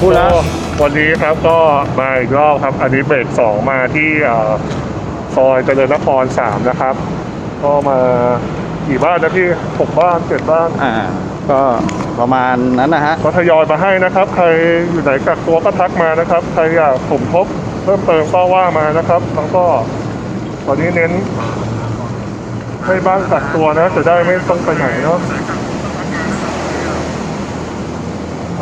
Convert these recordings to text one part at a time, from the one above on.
พูดแล้วก็วันนี้ครับก็มาอีกรอบครับ อันนี้เบรกสองมาที่เอ่อซอยเจริญนครสามนะครับ ก็มากี่บ้านนะพี่หกบ้านเจ็ดบ้านอ่าก็ประมาณนั้นนะฮะก็ทยอยมาให้นะครับ ใครอยู่ไหนกักตัวก็ทักมานะครับ ใครอยากสมทบเพิ่มเติมก็ว่ามานะครับ แล้วก็ตอนนี้เน้นให้บ้านกักตัวนะจะได้ไม่ต้องไปไหนเนาะ ค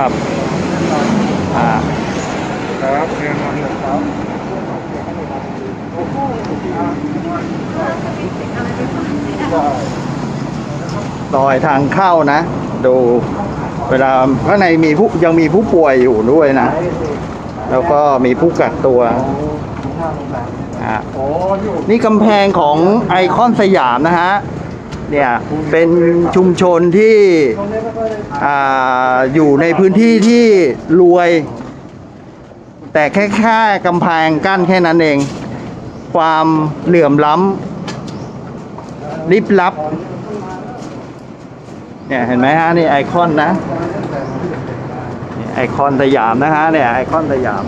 รับ อ่า ครับเรียนมาหนึ่งครับ ซ อยทางเข้านะ ดูเวลาข้างในมีผู้ยังมีผู้ป่วยอยู่ด้วยนะ แล้วก็มีผู้กักตัวนี่กำแพงของไอคอนสยามนะฮะเนี่ยเป็นชุมชนที่ออยู่ในพื้นที่ที่รวย แต่แค่แค่กำแพงกั้นแค่นั้นเอง ความเหลื่อมล้ำลิบลับ เนี่ยเห็นไหมฮะนี่ไอคอนนะไอคอนสยามนะฮะเนี่ยไอคอนสยาม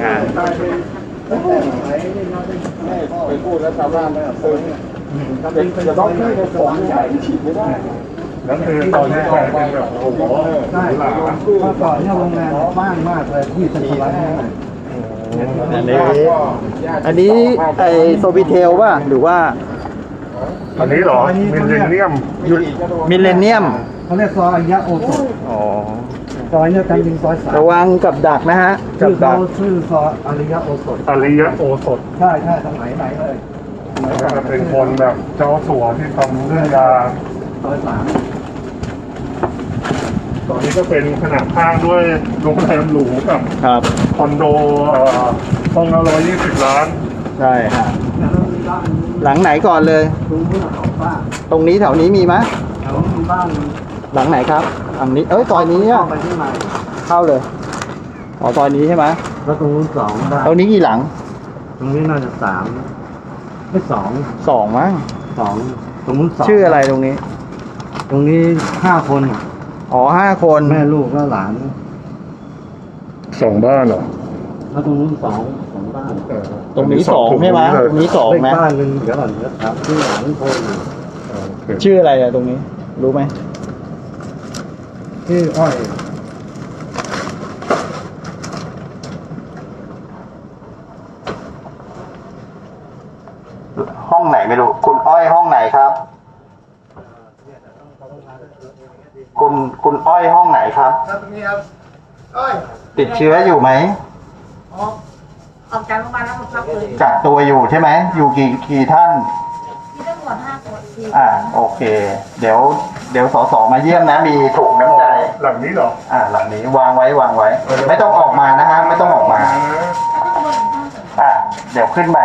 งานไปพูดแล้วชาวบ้านไม่ซึ้งจะต้องให้ของใหญ่ฉีดไม่ได้ แล้วคือตอนนี้กลายเป็นแบบโอ้โหใช่หลาเมื่อก่อนเนี่ยโรงงานกว้างมากเลยที่สมุทรปราการอันนี้อันนี้ไอโซบิเทลป่ะหรือว่า อันนี้เหรอมิลเลนเนียมมิเลเนียมเขาเรียกซอยอริยะโอสถอ๋อซอยเนี่ยกันยิงซอยสามระวังกับดักนะฮะกัชื่บอเขาดักชื่อซอยอริยะโอสถอริยะโอสถใช่ใช่สมัยไหนเลยจะเป็นคนแบบเจ้าสัวที่ทำเรื่องยา ซอยสามตอนนี้ก็เป็นขนาดข้างด้วยโรงแรมหรูกับครับ คอนโดเอ่อห้องละร้อยยี่สิบล้าน ใช่ฮะแล้วมีบ้านหลังไหนก่อนเลยตรงนี้ของป้าตรงนี้แถวนี้มีไหมยแถวมีบ้านหลังไหนครับหลังนี้เอ้ยซอยนี้เข้าอะไปที่ไหนเข้าเลยอ๋อซอยนี้ใช่ไหมแล้วตรงนู้นสองบ้านตรงนี้กี่หลังตรงนี้น่าจะสามไม่สองสองมั้งสองตรงนู้นสองชื่ออะไรตรงนี้ ตรงนี้ห้าคนอ๋อห้าคนแม่ลูกและหลาน สองบ้านเหรอแล้วตรงนู้นสองสองบ้านตรงนี้สองใช่ไหมตรงนี้สองเลขนะบ้านหนึ่งเดี๋ยวก่อนเดี๋ยวครับที่หลานโทรอยู่ชื่ออะไรอะตรงนี้ รู้ไหมชื่ออ้อย ห้องไหนไม่รู้ คุณอ้อยห้องไหนครับ คุณคุณอ้อยห้องไหน ครับ ครับตรงนี้ครับอ้อยติดเชื้ออยู่ไหมออกออกจากโรงพยาบาลแล้วมาพักเลยกักตัวอยู่ใช่ไหมอยู่กี่กี่ท่าน มีทั้งหมดห้าคนสี่อ่าโอเค เดี๋ยว เดี๋ยวสสมาเยี่ยมนะ มีถุงน้ำใจ หลังนี้เหรออ่าหลังนี้วางไว้วางไว้ ไม่ต้องออกมานะฮะไม่ต้องออกมาข้างบนห้องสองอ่าเดี๋ยวขึ้นไป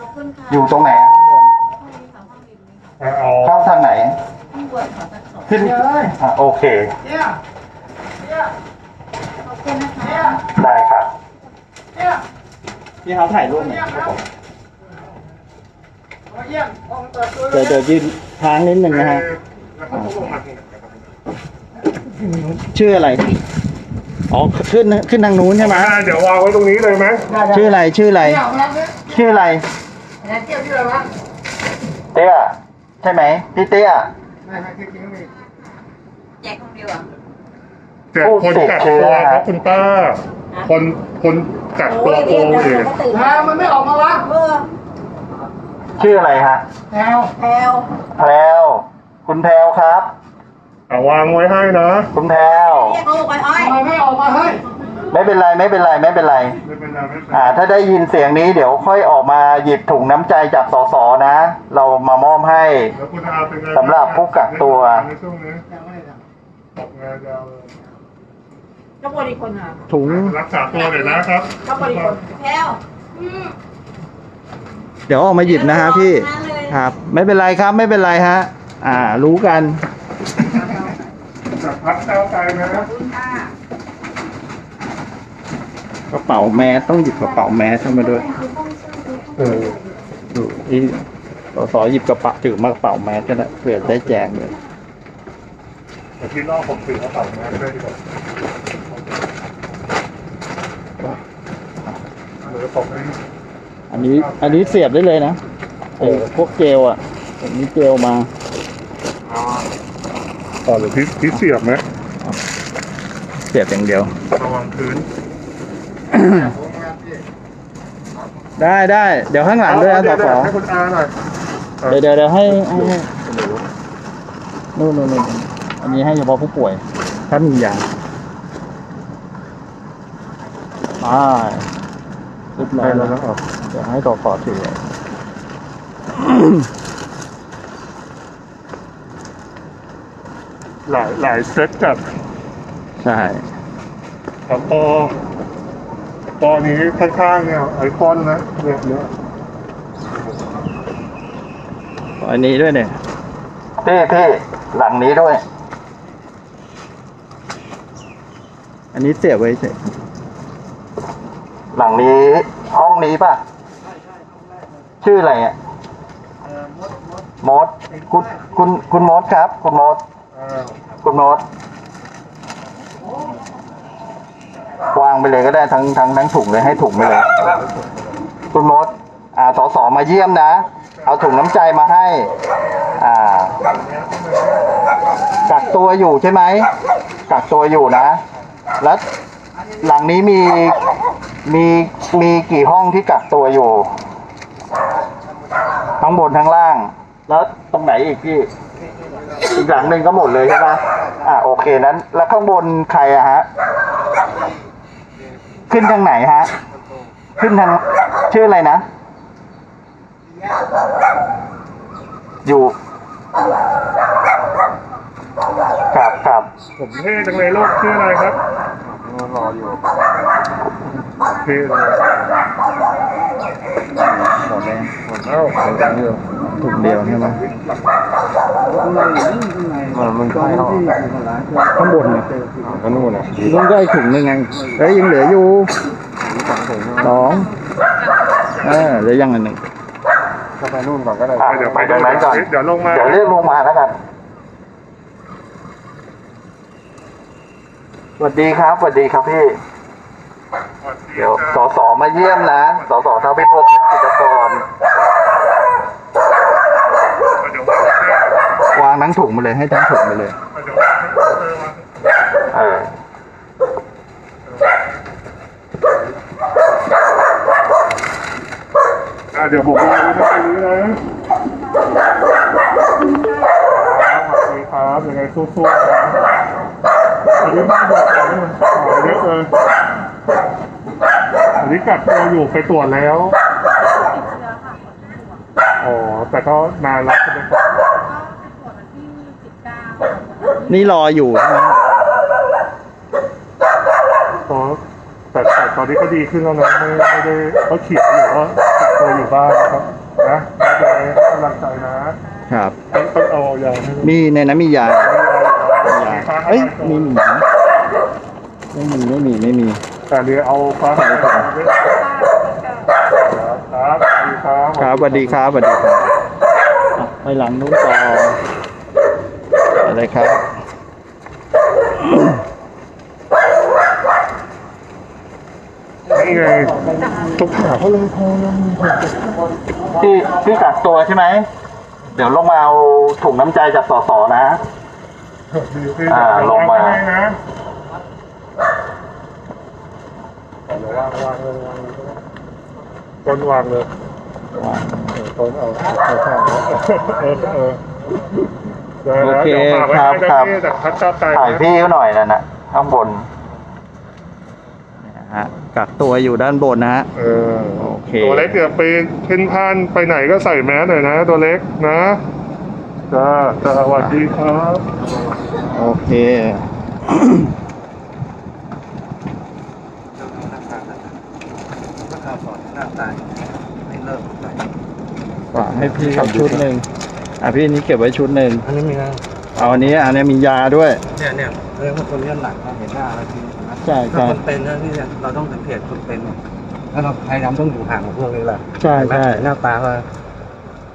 ขอบคุณค่ะอยู่ตรงไหนข้างบนห้องนี้สองห้องนี้เอาเข้าทางไหน ห้องบนขอสักสองขึ้นอ่าโอเค เนี่ยเนี่ย ขอบคุณนะคะ ได้ครับ เนี่ย พี่เขาถ่ายรูปหน่อยครับผมมาเยี่ยมห้องเปิดตัวเดี๋ยวเดี๋ยวยืนทางนิดหนึ่งนะฮะแล้วเขาลงมาชื่ออะไร อ๋อ ขึ้นขึ้นทางนู้นใช่ไหมอ่าเดี๋ยววางไว้ตรงนี้เลยไหมชื่ออะไร ชื่ออะไรเนี่ยมาแล้วเนี่ยชื่ออะไรไหนเที่ยวที่ไหนวะเตี้ยใช่ไหมพี่เตี้ยไม่ไม่จริงๆมีแจกคนเดียวอะเจ็ดคนกักตัวครับคุณป้า คนคนกักตัวโควิดแพรมันไม่ออกมาวะเออชื่ออะไรฮะแพรวแพลวแพรวคุณแพรวครับเอาวางไว้ให้นะ คุณแพรวเรียกลูกไปอ้อยทำไมไม่ออกมาเฮ้ยไม่เป็นไรไม่เป็นไรไม่เป็นไรไม่เป็นไรไม่เป็นไรอ่า ถ้าได้ยินเสียงนี้เดี๋ยวค่อยออกมาหยิบถุงน้ำใจจากสสนะ เรามามอบให้แล้วคุณอาเป็นไงสำหรับผู้กักตัวในช่วงนี้ตกงานยาวเลย ก็บริคนค่ะถุง รักษาตัวเลยนะครับก็บริคนแพ้วอืมเดี๋ยวออกมาหยิบนะฮะพี่ ครับ ไม่เป็นไรครับ ไม่เป็นไรฮะ อ่า รู้กัน จากพักเก้าวไกลนะค่ะกระเป๋าแมสต้องหยิบกระเป๋าแมสเข้ามาด้วย เออ ดูที่สสหยิบกระเป๋าถือมากระเป๋าแมสก็ได้เผื่อได้แจกเลย แต่ที่นอกผมถือกระเป๋าแมสด้วยดีกว่า หรือผมไม่อันนี้อันนี้เสียบได้เลยนะโอ้พวกเจลอะผมมีเจลมาต่อหรือพี่พี่เสียบไหมเสียบอย่างเดียว ระวังพื้น ได้ได้เดี๋ยวข้างหลังด้วยนะสเดี๋สให้คุณอาหน่อยเดี๋ยวเดี๋ยวเดี๋ยวให้ให้ให้นู่นนู่นนู่นอันนี้ให้เฉพาะผู้ป่วย ถ้ามียา ไปเรียบร้อยแล้วนะครับเดี๋ยวให้สสถือไว้หลายหลายเซตจัดใช่ครับปอปอนี้ข้างๆเนี่ยไอคอนนะเนี่ยเนี่ยอันนี้ด้วยเนี่ยพี่พี่หลังนี้ด้วย อันนี้เสียบไว้เฉย หลังนี้ห้องนี้ป่ะ ชื่ออะไรอะมดคุณคุณคุณมดครับ คุณมดอ่าคุณมดวางไปเลยก็ได้ทั้งทั้งทั้งถุงเลยให้ถุงไปเลยคุณมดอ่าสสมาเยี่ยมนะ เอาถุงน้ำใจมาให้ อ่ากักตัวอยู่ใช่ไหมกักตัวอยู่นะ แล้ว หลังนี้มีมีมีกี่ห้องที่กักตัวอยู่ ทั้งบนทั้งล่าง แล้วตรงไหนอีกพี่ อีกหลังหนึ่งก็หมดเลยใช่ไหมอ่าโอเคนั้น แล้วข้างบนใครอะฮะ ขึ้นทางไหนฮะ ขึ้นทางชื่ออะไรนะ อยู่ครับครับผมเท่จังเลยลูกชื่ออะไรครับ รออยู่เท่เลยหมดแดงเอ้าถุงเดียวใช่ไหมมันก็ข้างบนเนี่ยก็นู่นน่ะต้องได้ถุงหนึ่งไงเอ้ยยังเหลืออยู่สองเออเหลือยังอันหนึ่งก็ไปนู่นก่อนก็ได้เดี๋ยวไปตรงนั้นก่อนเดี๋ยวลงมาเดี๋ยวเรียกลงมาแล้วกัน สวัสดีครับสวัสดีครับพี่ เดี๋ยวสสมาเยี่ยมนะสสทวิภพกิจกรเดี๋ยววางทั้งถุงมาเลยให้ทั้งถุงไปเลยเดี๋ยวเอออะเดี๋ยวผมวางไว้ตรงนี้นะสวัสดีครับยังไงสู้ๆนะ อันนี้บ้านบอกก่อนนี่มันต่อเยอะเลยอันนี้กักตัวอยู่ไปตรวจแล้ว ติดเชื้อค่ะผลตรวจอ๋อ แต่ก็นานแล้วใช่ไหมครับก็ตรวจวันที่สิบเก้านี่รออยู่ใช่ไหมก็แต่แต่ตอนนี้ก็ดีขึ้นแล้วนะไม่ไม่ได้เขาเขียนอยู่ว่ากักตัวอยู่บ้านนะครับ นะไม่เป็นไรให้กำลังใจนะครับ ต้องต้องเอายาให้มีในนั้นมียา ยายาเอ้ยมีหมีไม่มีไม่มีไม่มีแต่เดี๋ยวเอาฟ้าใสก่อนครับสวัสดีครับครับสวัสดีครับสวัสดีครับอะไปหลังนู้นต่ออะไรครับ นี่ไงต้องถามเขาเลยพอแล้วที่ที่กักตัวใช่ไหม เดี๋ยวลงมาเอาถุงน้ำใจจากสสนะ อ่าลงมานะเดี๋ยววางวางเลยวางเลยต้นวางเลยต้นเอาเอาข้างแล้วเออเออได้แล้วโอเคดี๋ยวฝากไว้ครับให้ครับนะพี่จากพัดเก้าวไกลถ่ายนะพี่เขาหน่อยนั่นนะข้างบนนนะฮะกักตัวอยู่ด้านบนนะฮะเออโอเคตัวเล็กอย่าไปเพ่นพ่านไปไหนก็ใส่แมสหน่อยนะ ตัวเล็กนะ จ้าจ้าสวัสดีครับ โอเค ฝากให้พี่กับชุดหนึ่งอะพี่อันนี้เก็บไว้ชุดหนึ่งอันนี้มีนะเอาอันนี้อันนี้มียาด้วย เนี่ยเนี่ยเรื่องคนเลี้ยงหลังเราเห็นหน้าแล้วทีนะใช่ถ้าใช่คนเป็นนะที่เนี่ยเราต้องสังเกตคนเป็นเนี่ยแล้วเราพยายามต้องอยู่ห่างกับพวกนี้แหละใช่ใช่หน้าตาเรา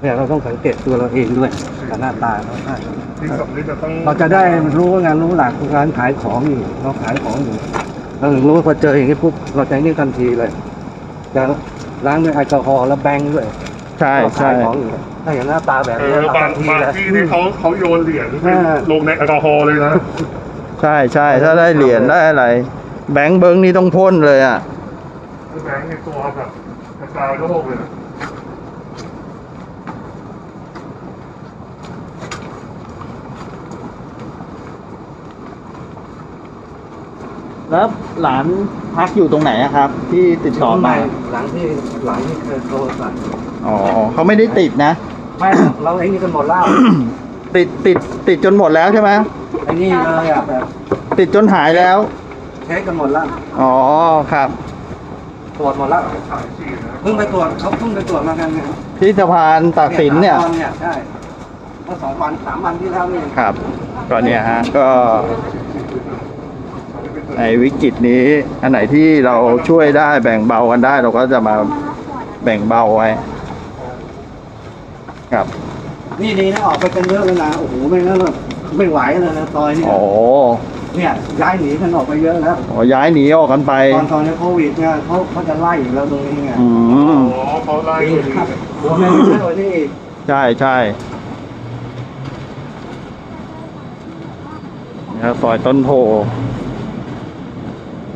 เนี่ยเราต้องสังเกตตัวเราเองด้วยกับหน้าตาเราใช่ที่สำนี้จะต้องเราจะได้รู้งานรู้หลักการขายของอยู่เราขายของอยู่เราถึงรู้ว่าพอเจออย่างนี้ปุ๊บเราใจนิ่งทันทีเลยจะล้างด้วยแอลกอฮอล์แล้วแบงค์ด้วยใช่เราใช่ขายของอยู่ถ้าอย่างหน้าตาแบบเอนี้อเราบางทันทีบางเลยที่นี่เขาเขาโยนเหรียญอ่าลงในแอลกอฮอล์เลยนะใช่ใช่ถ้าได้เหรียญได้อะไร แบงค์เบิ้งนี่ต้องพ่นเลยอะแบงค์ในตัวแบบกระจายโลกเลยนะ แล้วหลานพักอยู่ตรงไหนอะครับ ที่ติดต่อมา หลังที่หลังที่เคยโทรสั่งอ๋อเขาไม่ได้ติดนะ ไม่เราไอ้นี่กันหมดแล้วติดติดติดจนหมดแล้วใช่ไหมไอ้นี่เลยอะแบบติดจนหายแล้ว เช็คกันหมดแล้วอ๋อครับ ตรวจหมดแล้วขายฉีดนะเพิ่งไปตรวจเขาเพิ่งไปตรวจมากันไงที่สะพานตักสินเนี่ยสามวัเนี่ยใช่เมื่อสองวันสามวันที่แล้วนี่ครับก็เนี่ยฮะก็ ในวิกฤตนี้ อันไหนที่เราช่วยได้แบ่งเบากันได้ เราก็จะมาแบ่งเบาไว้ ครับ นี่ดีนะออกไปกันเยอะเลยนะโอ้โหไม่งั้นแบบไม่ไหวเลยนะซอยนี่โอ้เนี่ยย้ายหนีกันออกไปเยอะแล้วโหย้ายหนีออกกันไป ตอนตอนนี้โควิดเนี่ยเขาเขาจะไล่อีกแล้วตรงนี้ไงอืมอ๋อเขาไล่ปีคนนี้ครับหัวแม่งเยอะกว่านี้อีกใช่ใช่นะครับซอยต้นโพ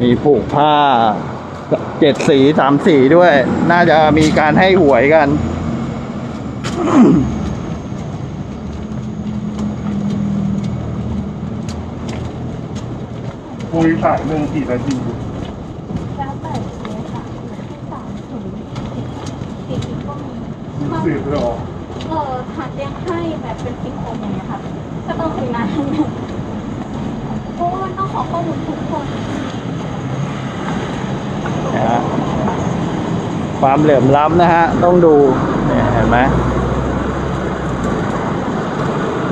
มีผูกผ้าเจ็ดสีสามสีด้วย น่าจะมีการให้หวยกัน คุยสายหนึ่งกี่นาทีแล้วแต่เคสค่ะสามถึงสี่สิบก็มีสิบเลยเหรอเออถัดยังให้แบบเป็นสิบคนอย่างเงี้ยค่ะก็ต้องคุยนานนิดนึงเพราะว่ามันต้องขอข้อมูลทุกคน นะฮะความเหลื่อมล้ำนะฮะ ต้องดูเนี่ยเห็นไหม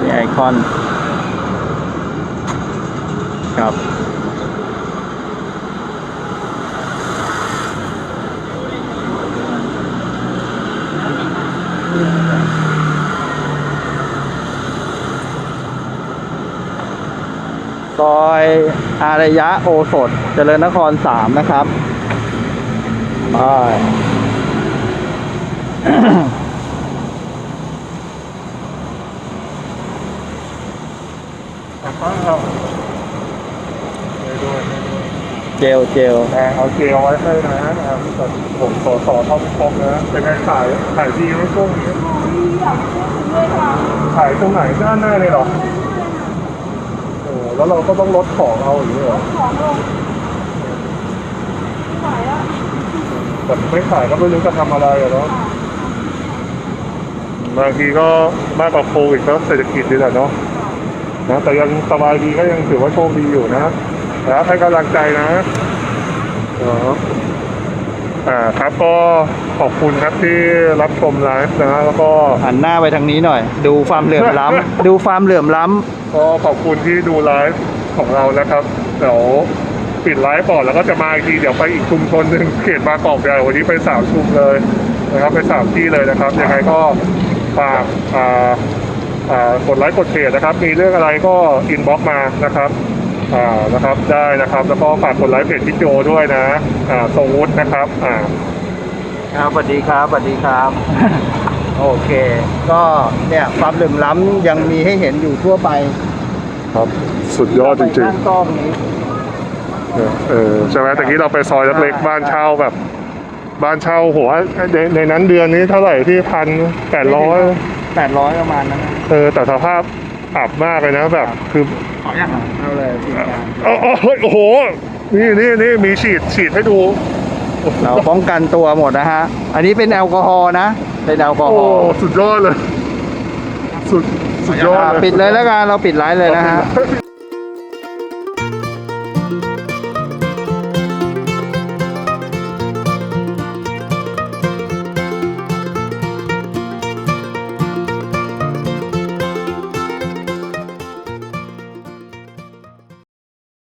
นี่ไอคอนครับซอยอารยะโอสถเจริญนครสามนะครับ ไปแต่ป้าเอาไปด้วยเจลเจลอ่าเอาเกลไว้ให้นะครับแต่ผมขอสอเท่าที่ครบนะเป็นไงขายขายดีไหมช่วงนี้มีแบบด้วยค่ะขายตรงไหนด้านหน้าเลยเหรอโอ้แล้วเราก็ต้องลดของเอาอย่างนี้เหรอ ของลงไม่ไหวแล้ว แต่ไม่ขายก็ไม่รู้จะทำอะไรอะเนาะบางทีก็มากกว่าโควิดก็เศรษฐกิจนี่แหละเนาะนะแต่ยังสบายดีก็ยังถือว่าโชคดีอยู่นะนะครับให้กำลังใจนะเนาะอ่าครับก็ขอบคุณครับที่รับชมไลฟ์นะแล้วก็หันหน้าไปทางนี้หน่อย ดูความเหลื่อมล้ำ ดูความเหลื่อมล้ก็ขอบคุณที่ดูไลฟ์ของเรานะครับเดี๋ยว ปิดไลฟ์ก่อนแล้วก็จะมาอีกทีเดี๋ยวไปอีกชุมชนหนึ่งเขตบางกอกใหญ่วันนี้ไปสามชุมเลยนะครับไปสามที่เลยนะครับยังไงก็ฝากอ่าอ่ากดไลค์กดแชร์นะครับ มีเรื่องอะไรก็อินบ็อกมานะครับอ่านะครับได้นะครับ แล้วก็ฝากกดไลค์เพจพี่โจด้วยนะอ่าทรงวุฒินะครับอ่าำครับสวัสดีครับสวัสดีครับ โอเค ก็เนี่ยความเหลื่อมล้ำยังมีให้เห็นอยู่ทั่วไป ครับสุดยอดจริงไปข้างกล้องนี้ๆ เออใช่ไหมตะกี้เราไปซอยเล็กๆบ้านเช่าแบบ บ้านเช่าหัวในในนั้นเดือนนี้เท่าไหร่ที่พันแปดร้อยแปดร้อยประมาณนั้นนะเออแต่สภาพอับมากเลยนะแบบคือขออยากเอาเลยทีมงานโอ้โหโอ้โห นี่นี่นี่มีฉีดฉีดให้ดู เราป้องกันตัวหมดนะฮะ อันนี้เป็นแอลกอฮอล์นะเป็นแอลกอโอ้ฮอล์สุดยอดเลย สุดสุดยอดอ่าเลยปิดเลยแล้วกันเราปิดไลฟ์เลยนะฮะปิด